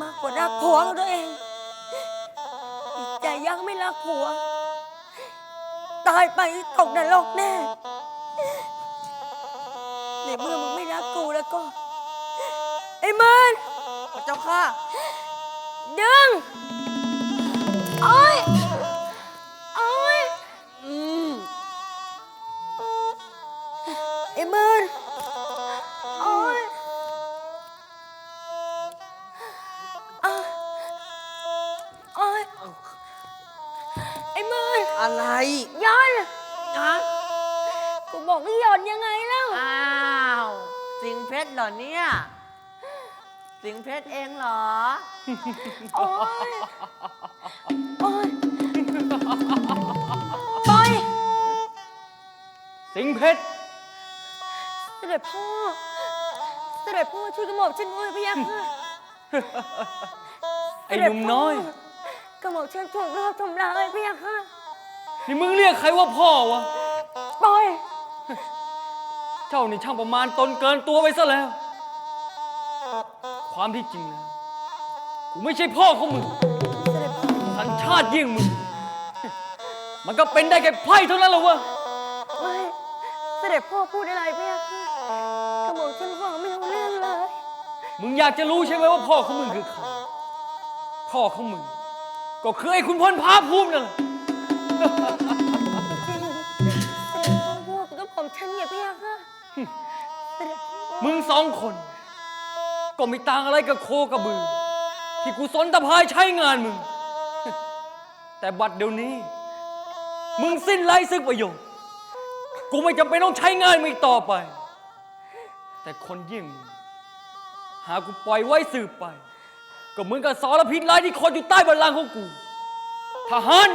มากกว่ารักผัวของตัวเองจิตใจยังไม่รักผัว ตายไปตกนรกแน่ในเมื่อมึงไม่รักกูแล้วก็ไอ้มันพระเจ้าค่ะดึง ย้อนฮะกูบอกให้หย่อนยังไงแล้วอ้าวสิงเพชรเหรอเนี่ย สิงเพชรเองเหรอ โอ้ยโอ้ยปล่อยสิงเพชรเสด็จพ่อ เสด็จพ่อช่วยกระหม่อมฉันด้วยพะยะค่ะไอ้หนุ่มน้อยกระหม่อมฉันถูกรอบทำร้ายพะยะค่ะ นี่มึงเรียกใครว่าพ่อวะ ปล่อย เจ้านี่ช่างประมาณตนเกินตัวไปซะแล้ว ความที่จริงนะกูไม่ใช่พ่อของมึง เสด็จพ่อสัญชาติยิ่งมึง มันก็เป็นได้แค่ไพ่เท่านั้นแหละวะ ไม่เสด็จพ่อพูดอะไรพะยะค่ะกระหม่อมฉันฟังไม่รู้เรื่องเลย มึงอยากจะรู้ใช่ไหมว่าพ่อของมึงคือใคร พ่อของมึง ก็คือไอ้คุณพลพาภูมินั่นแหละจริงเสด็จ พูดกับกระหม่อมฉันเนี่ยพะยะค่ะเสด็จพ่อมึงสองคน ก็ไม่ต่างอะไรกับโคกับบือ ที่กูสนตะพายใช้งานมึง แต่บัดเดี๋ยวนี้ มึงสิ้นไร้ซึ่งประโยชน์ กูไม่จำเป็นต้องใช้งานมึงอีกต่อไป แต่คนยิ่งมึงหากกูปล่อยไว้สืบไป ก็เหมือนกับสารพิษร้ายที่คนอยู่ใต้บัลลังก์ของกูทหาร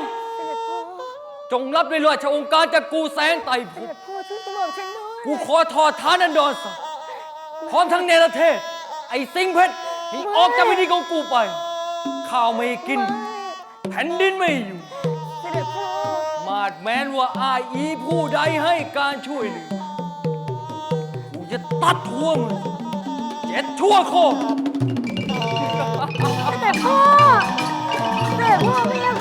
จงรับด้วยราชองค์การจากกูแสงไต่เสภพพ่อช่วยกระหม่อมฉันด้วยกูขอถอดฐานันดรศักดิ์พร้อมทั้งเนรเทศ ไอ้สิงเพชรทีออกจากวิธีของกูไป ข้าวไม่กิน แผ่นดินไม่อยู่ เสด็จพ่อมาดแม้นว่าอาอีผู้ใดให้การช่วยเหลือกูจะตัดหัวมึงเจ็ดชั่วโคตร เสด็จพ่อเสด็จพ่อพะยะค่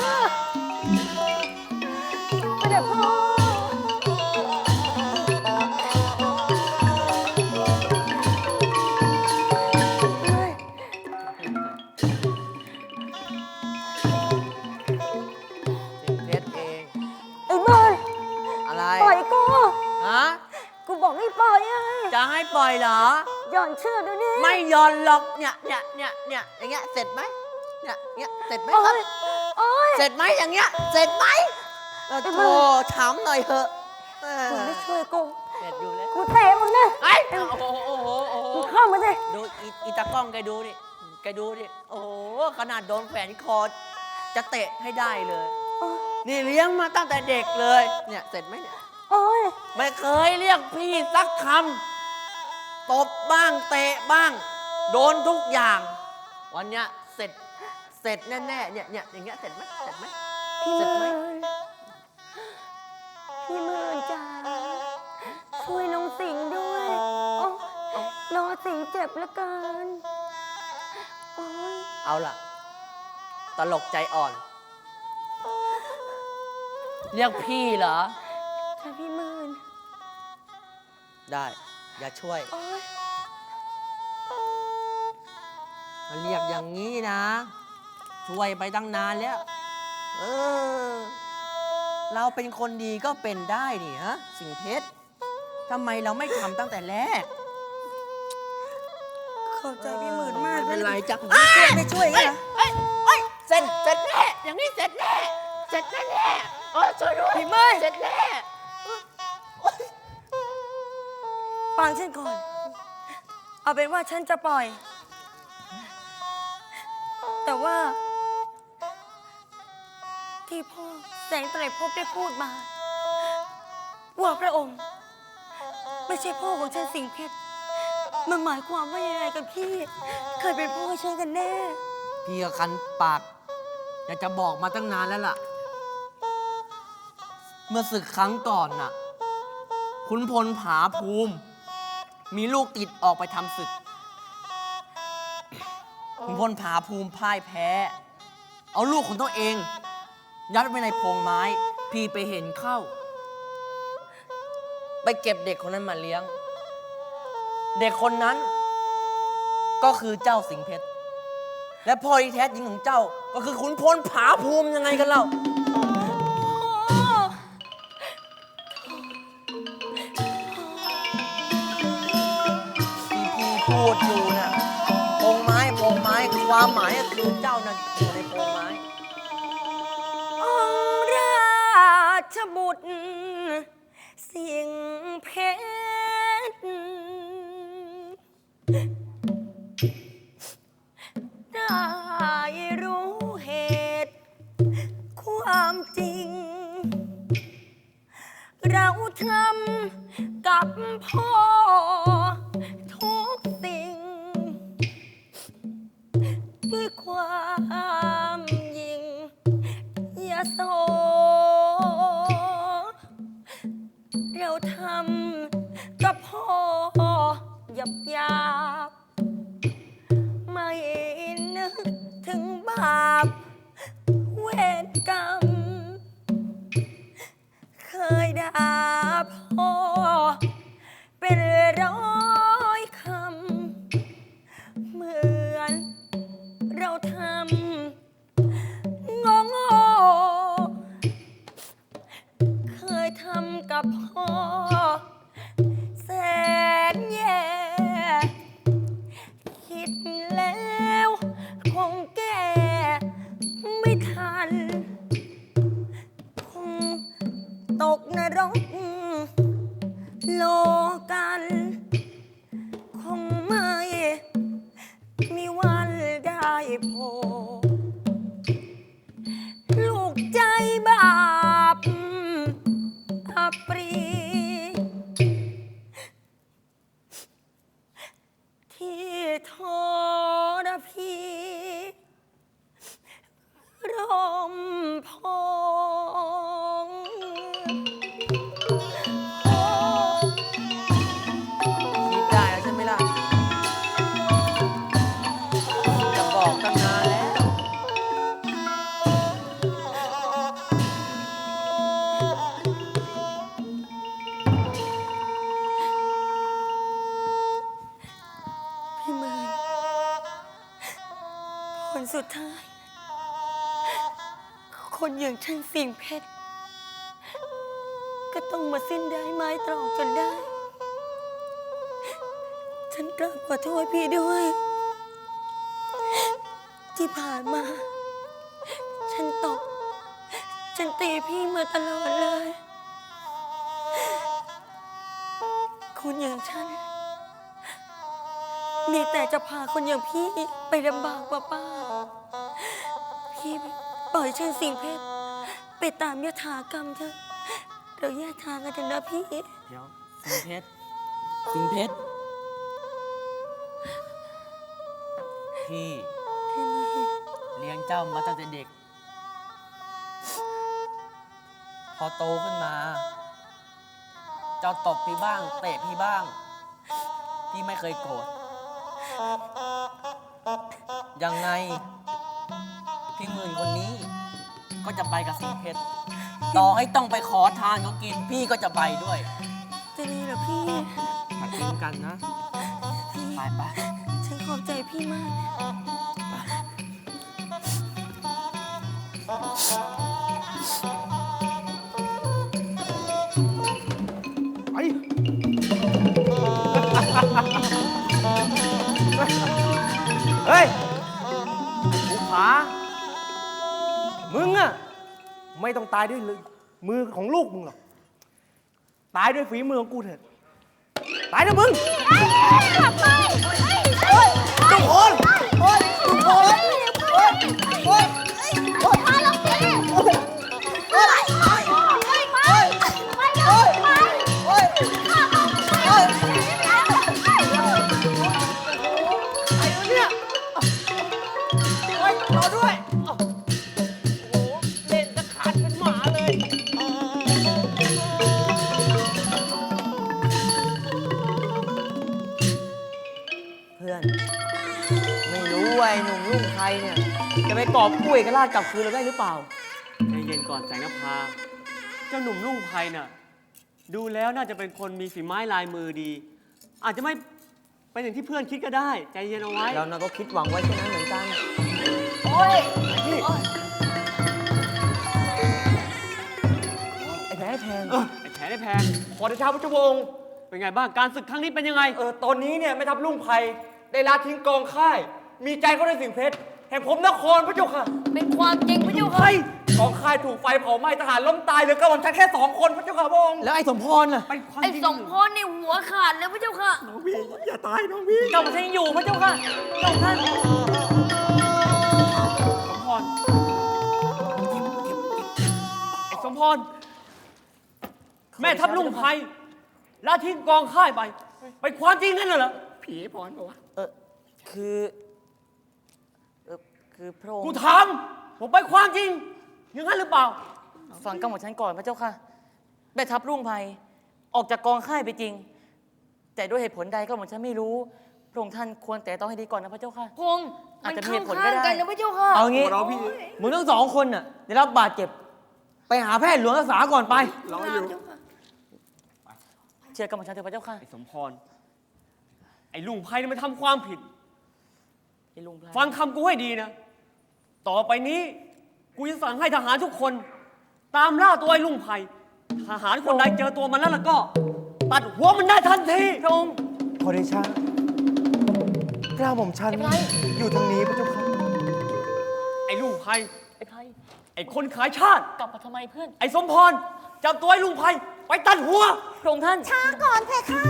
เนี่ยเนี่ยเนี่ยเนี่ยอย่างเงี้ยเสร็จไหมเนี่ยเนี่ยเสร็จไหมโอ้ครับยโอ้ย เสร็จไหมอย่างเงี้ย เสร็จไหมเออไอ้โธบ้าถามหน่อยเถอะเออมึงไม่ช่วยกู เสร็จอยู่แล้วกูเตะมึงนะไอ้ยโอ้โหโอ้โหโอ้โหมึงเข้ามาสิดูอีอีตากล้องแกดูดิแกดูดิโอ้โหขนาดโดนแขวนคอจะเตะให้ได้เลย โอ้ยนี่เลี้ยงมาตั้งแต่เด็กเลย เนี่ยเสร็จไหมเนี่ย โอ้ยไม่เคยเรียกพี่สักคำตบบ้างเตะบ้าง โดนทุกอย่าง วันเนี้ยเสร็จเสร็จแน่ๆเนี่ยเนี่ยอย่างเงี้ยเสร็จไหมเสร็จไหมพี่เสร็จไหมมื่นพี่มื่นจ้าช่วยน้องสิงห์ด้วยโอ้ยรอสิงห์เจ็บเหลือเกินโอ้ยเอาล่ะ ตลกใจอ่อน เรียกพี่เหรอถ้าพี่มื่นได้ อย่าช่วย โอ้ย มาเรียกอย่างนี้นะ ช่วยไปตั้งนานแล้ว เออ เราเป็นคนดีก็เป็นได้นี่ฮะ สิงเพชรทำไมเราไม่ทำตั้งแต่แรกเข้าใจพี่มื่นมากไม่เป็นไรจ้ะไม่ช่วยไม่ช่วยไงเอ้ยเอ้ยเสร็จเสร็จแน่อย่างนี้เสร็จแน่เสร็จแน่แน่เออช่วยด้วยพี่มื่น เสร็จแน่ฟังฉันก่อน เอาเป็นว่าฉันจะปล่อย แต่ว่า ที่พ่อแสงไตรภพได้พูดมา ว่าพระองค์ ไม่ใช่พ่อของฉันสิงเพชรมันหมายความว่ายังไงกับพี่ เคยเป็นพ่อฉันกันแน่ พี่ก็คันปากอยากจะบอกมาตั้งนานแล้วล่ะ เมื่อศึกครั้งก่อนน่ะขุนพลผาภูมิ มีลูกติดออกไปทำศึก ขุนพลผาภูมิพ่ายแพ้ เอาลูกของตัวเอง ยัดไว้ในโพรงไม้ พี่ไปเห็นเข้า ไปเก็บเด็กคนนั้นมาเลี้ยง เด็กคนนั้น ก็คือเจ้าสิงเพชร และพ่อที่แท้จริงของเจ้าก็คือขุนพลผาภูมิยังไงกันเล่า ความหมายคือเจ้านั่นอยู่ในโพรงไม้ องค์ราชบุตร สิ่งเพชรได้รู้เหตุ ความจริง เราทำกับพ่อ มพง ต้องมาสิ้นได้ไม้ตรอกจนได้ ฉันกราบขอโทษพี่ด้วย ที่ผ่านมา ฉันตก ฉันตีพี่มาตลอดเลยคนอย่างฉัน มีแต่จะพาคนอย่างพี่ไปลำบากป้าป้าๆพี่ปล่อยฉันสิงเพชรไปตามยถากรรมเถอะ เราแยกทางกันเถอะนะพี่ เดี๋ยวสิงเพชรสิงเพชรพี่พี่มือเลี้ยงเจ้ามาตั้งแต่เด็ก พอโตขึ้นมา เจ้าตบพี่บ้าง เตะพี่บ้าง พี่ไม่เคยโกรธ ยังไง พี่หมื่นคนนี้ ก็จะไปกับสิงเพชร ต่อให้ต้องไปขอทานเขากินพี่ก็จะไปด้วยจะดีเหรอพี่ มากินกันนะพี่ไปไปฉันขอบใจพี่มากไไม่ต้องตายด้วยมือของลูกมึงหรอก ตายด้วยฝีมือของกูเถิด ตายนะมึง ทุกคนโอ้ยทุกคนโอ้ยโจะไปกอบกู้เอกราชกลับคืนเราได้หรือเปล่า ใจเย็นก่อนแสงนภา เจ้าหนุ่มลุ่งไพน่ะ ดูแล้วน่าจะเป็นคนมีฝีไม้ลายมือดี อาจจะไม่เป็นอย่างที่เพื่อนคิดก็ได้ ใจเย็นเอาไว้ เรานะก็คิดหวังไว้เช่นนั้นเหมือนกัน โอ้ยนี่โอ้ยไอ้แพ้แทนเออไอ้แผลได้แพงขอเดชะพระเจ้าพระองค์เป็นไงบ้าง การศึกครั้งนี้เป็นยังไง เออตอนนี้เนี่ยไม่ทับลุงไพได้ลาทิ้งกองค่าย มีใจเขาในสิ่งเพชรแห่งผมนครพระเจ้าค่ะเป็นความจริงพระเจ้าเฮ้ค่ะยกองค่ายถูกไฟเผาไหม้ทหารล้มตายเหลือก็วันฉันแค่สองคนพระเจ้าค่ะพระองค์แล้วไอ้สมพรน่ะ เป็นความไอ้จริงสองพรในหัวขาดเลยพระเจ้าค่ะ น้องพี่อย่าตายน้องพี่เจ้าท่านอยู่พระเจ้าค่ะเจ้าท่านสมพรไอ้สมพร แม่ทัพลุ่งไพละทิ้งกองค่ายไป ไปความจริงนั่นเหรอ ผีพรปะวะเออคือเออ คือพระองค์กูถาม ผมไปความจริง อย่างนั้นหรือเปล่า ฟังกำหนดฉันก่อนพระเจ้าค่ะ แม่ทัพรุ่งไพรออกจากกองค่ายไปจริง แต่ด้วยเหตุผลใดก็หมดฉันไม่รู้พระองค์ท่านควรแต่ต้องให้ดีก่อนนะพระเจ้าค่ะ พงษ์อามัจนจะมีเข้าเหตุผลก็ข้างได้กันนะพระเจ้าค่ะเอางี้เราพี่มึงทั้งสองคนน่ะได้รับบาดเจ็บ ไปหาแพทย์หลวงรักษาก่อนไป รออยู่เชื่อกำหนดฉันเถอะพระเจ้าค่ะ ไอ้สมพร ไอ้ลุงไพนี่มันทำความผิด ไอ้ลุงไพรฟังคำกูให้ดีนะ ต่อไปนี้ กูจะสั่งให้ทหารทุกคน ตามล่าตัวไอ้ลุงไพทหารคนใดเจอตัวมันแล้วล่ะก็ ตัดหัวมันได้ทันทีพระองค์ขอเดชะกล้าหม่อมฉัน อยู่ทางนี้พระเจ้าค่ะไอ้ลุงไพไอ้ไพรไอ้คนขายชาติ กลับมาทำไมเพื่อน ไอ้สมพรจับตัวไอ้ลุงไพไปตัดหัว พระองค์ท่าน ช้าก่อนเพคะ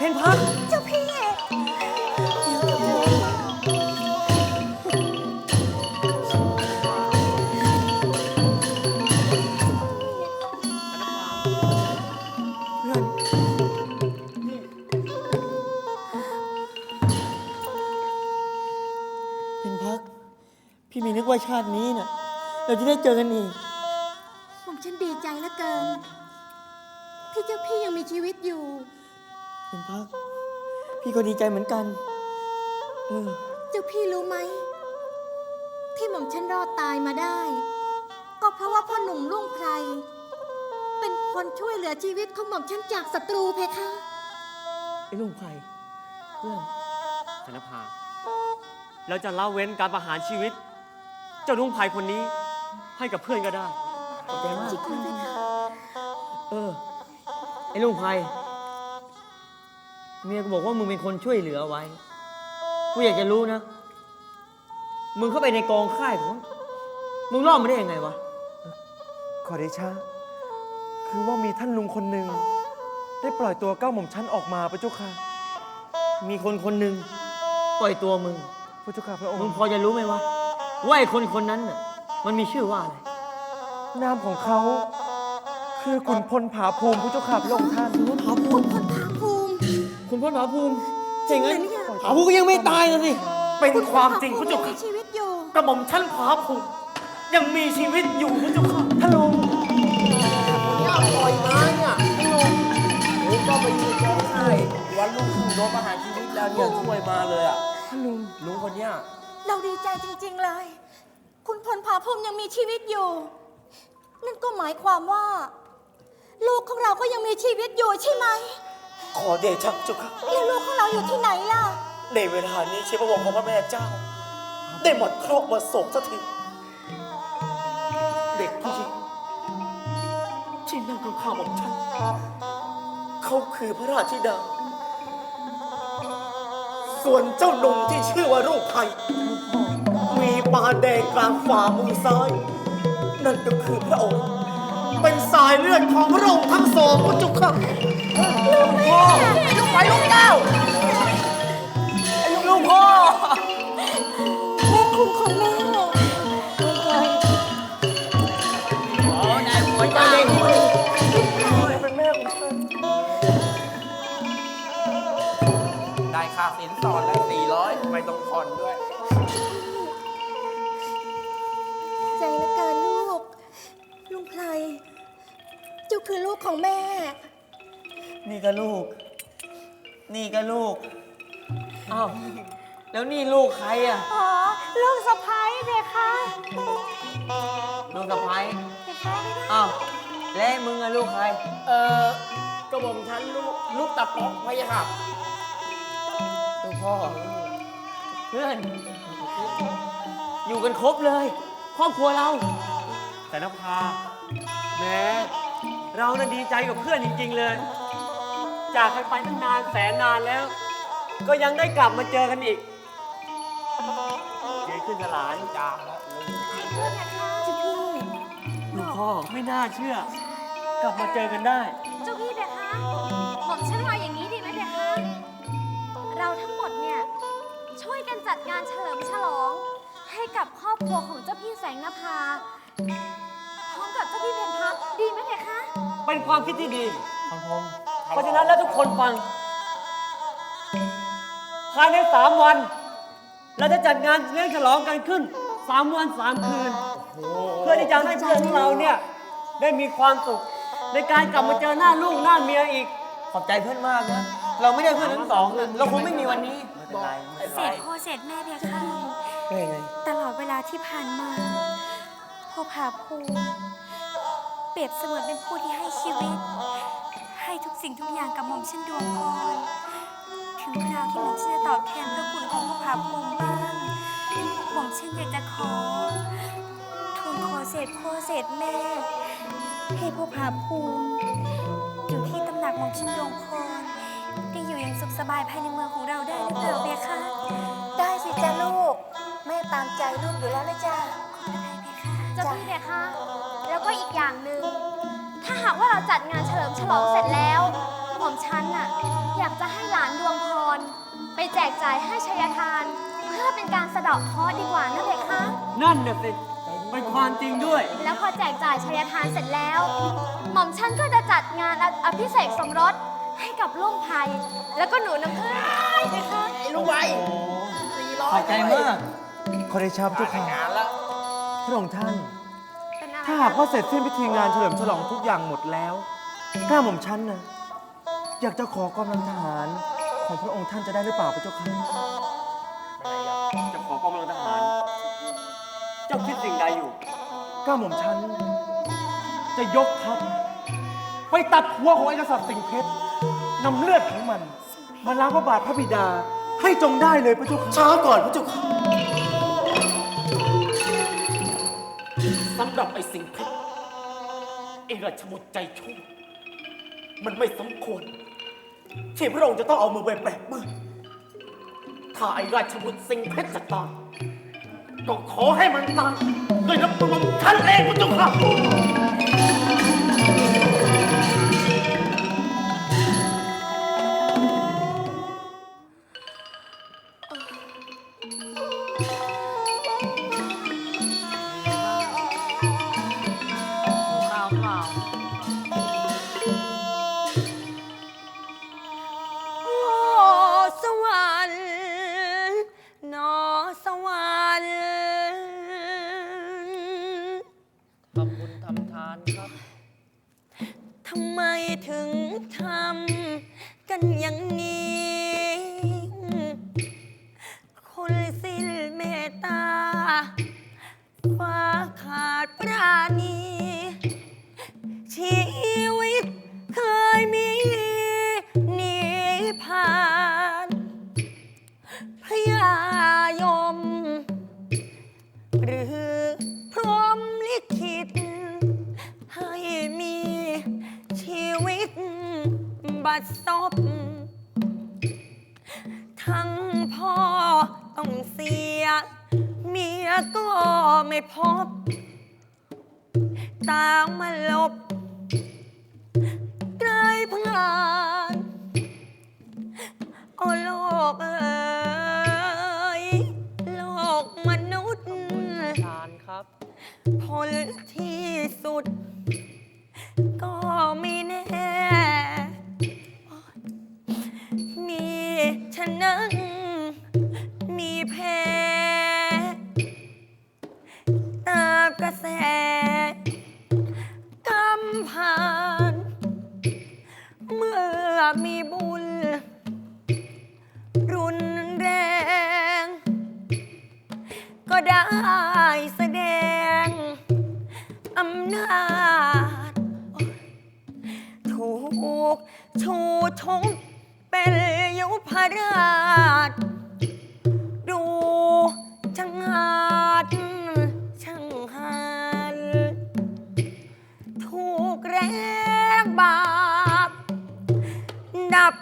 เพนพักเจ้าพี่เพนเป็นพัก พี่มีนึกว่าชาตินี้น่ะเราจะได้เจอกันอีกผมฉันดีใจเหลือเกิน ที่เจ้าพี่ยังมีชีวิตอยู่ เป็นพัก พี่ก็ดีใจเหมือนกัน เออ เจ้าพี่รู้ไหม ที่หม่อมฉันรอดตายมาได้ ก็เพราะว่าพ่อหนุ่มลุ่งไพรเป็นคนช่วยเหลือชีวิตของหม่อมฉันจากศัตรูเพคะ ไอ้ลุงไผ่เพื่อนชนภาเราจะละเว้นการประหารชีวิต เจ้าลุงไพคนนี้ให้กับเพื่อนก็ได้ ขอบใจมากจิกเลยเพคะ เออ ไอ้ลุงไพ เมียกูบอกว่ามึงเป็นคนช่วยเหลือไว้ กูอยากจะรู้นะ มึงเข้าไปในกองค่ายของมึงรอดมาได้ยังไงวะ ขอเดชะ คือว่ามีท่านลุงคนหนึ่ง ได้ปล่อยตัวเก้าหม่อมฉันออกมาพระเจ้าค่ะ มีคนคนหนึ่งปล่อยตัวมึง พระเจ้าค่ะพระองมึงค์พอจะรู้ไหมวะว่าไอ้คนคนนั้นน่ะ มันมีชื่อว่าอะไร นามของเขา คือขุนพลผาภูมิพระเจ้าค่ะพระองค์ท่านคุณพลผาภูคุมิณพลภาภูมิ คุณพลผาภูมิจริงงั้เหรอเนี่ยผาภูมิก็ยังไม่ตายนะสิเป็นคุณความจริงภพภูระมิเจ้ายังค่ะมีชีวิตอยู่กระหม่อมชั้นผาภูมิยังมีชีวิตอยู่พระเจ้าค่ะท่านลุงเนี่ยปล่อยมาเนี่ยลุงก็ไปอยู่กองค่ายวันลุงถูกโดนประหารชีวิตแล้วเนี่ยช่วยมาเลยอะลุงลุงคนเนี้ยเราดีใจจริง ๆเลย คุณพลภาภูมิยังมีชีวิตอยู่ นั่นก็หมายความว่า ลูกของเราก็ยังมีชีวิตอยู่ใช่ไหม ขอเดชะพระเจ้าค่ะ แล้วลูกของเราอยู่ที่ไหนล่ะ ในเวลานี้เชฟพระวงศ์ของพระแม่เจ้า ได้หมดเคราะห์หมดโศกสักทีเด็กผู้หญิงที่นั่งข้างๆของฉันเขาคือพระราชธิดา ส่วนเจ้าหนุ่มที่ชื่อว่ารูปไทย มีปานแดงกลางฝ่ามือซ้าย นั่นก็คือพระองค์ เป็นสายเลือดของพระองค์ทั้งสองพระเจ้าค่ะไคือลูกของแม่ นี่ก็ลูก นี่ก็ลูก อ้าว แล้วนี่ลูกใครอะ อ๋อ ลูกสะพ้ายเด็กค่ะลูกสะพ้ายเด็กค่ะไม่ได้อ้าว แล้วมึงอะลูกใคร เออกระผมฉันลูกลูกตะปอกพะยะค่ะลูกพ่อ เพื่อน อยู่กันครบเลย ครอบครัวเรา แต่นภาแหม้ เราน่ะดีใจกับเพื่อนจริง ๆ เลย จากกันไปตั้งนานแสนนานแล้ว ก็ยังได้กลับมาเจอกันอีกเจขึ้นสลานจ้าเจ้าพี่ลูกพ่อไม่น่าเชื่อ กลับมาเจอกันได้ เจ้าพี่เบคะหม่อมฉันว่าอย่างนี้ดีไหมเบคะเราทั้งหมดเนี่ยช่วยกันจัดงานเฉลิมฉลอง ให้กับครอบครัวของเจ้าพี่แสงนภาพร้อม กับเจ้าพี่เพนพักดีไหมเบคะ เป็นความคิดที่ดีของผมเพราะฉะนั้นแล้วทุกคนฟัง ภายในสามวัน เราจะจัดงานเลี้ยงฉลองกันขึ้นสามวันสามคืน เพื่อที่จะให้เพื่อนของเราเนี่ยได้มีความสุข ในการกลับมาเจอหน้าลูกหน้าเมียอีก ขอบใจเพื่อนมากนะ เราไม่ได้เพื่อนทั้งสองเราคงไม่มีวันนี้เสร็จพ่อเสร็จแม่เด็กค่ะตลอดเวลาที่ผ่านมาพ่อผาภูมิเป รียบเสมือนเป็นผู้ที่ให้ชีวิต ให้ทุกสิ่งทุกอย่างกับหม่อมเช่นดวงพรถึงคราวที่หม่อมเช่นจะตอบแทนพระคุณของพ่อผาภูมิบ้างหม่อมเช่นอยากจะขอทูลขอเศษพ่อเศษแม่ ให้พ่อผาภูมิอยู่ที่ตำหนักหม่อมเช่นดวงพรได้อยู่อย่างสุขสบายภายในเมืองของเราได้หรือเปล่าเบียคะได้สิจ้าลูก แม่ตามใจลูกอยู่แล้วนะจ้าขอได้ไหมคะเจ้าพี่เบคะแล้วก็อีกอย่างหนึ่ง ถ้าหากว่าเราจัดงานเฉลิมฉลองเสร็จแล้วหม่อมฉันน่ะอยากจะให้หลานดวงพร ไปแจกจ่ายให้ชัยทาน เพื่อเป็นการสะเดาะเคราะห์ดีกว่านะเบคะ นั่นน่ะสิเป็นความจริงด้วย แล้วพอแจกจ่ายชัยทานเสร็จแล้ว หม่อมฉันก็จะจัดงานออภิเษกสมรสให้กับลุงไพรแล้วก็หนูน้ำพึ่งนะคะลูกไว้ขอบใจมาก ขอได้ชาพเจ้าค่ะพระองค์ท่านเป็นอะไร ถ้าหากว่าเสร็จสิ้นพิธีงานเฉลิมฉลองทุกอย่างหมดแล้วข้าหม่อมฉันนะอยากจะขอกำลังทหารของพระองค์ท่านจะได้หรือเปล่าพระเจ้าค่ะจะขอกำลังทหาร เจ้าคิดสิ่งใดอยู่ก้าหม่อมฉันจะยกทัพไปตัดหัวของไอ้กษัตริย์สิงห์เพชรนำเลือดของมัน มาล้างพระบาทพระบิดาให้จงได้เลยพระเจ้าค่ะช้าก่อนพระเจ้าค่ะ สำหรับไอ้สิงเพชรไอราชบุตรใจชั่วมันไม่สมควร ที่พระองค์จะต้องเอามือไปแปะมือถ้าไอ้ราชบุตรสิงเพชรจะตายก็ขอให้มันตายด้วยน้ำมือของท่านเองพระเจ้าค่ะ ข้าว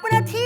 অপরাধী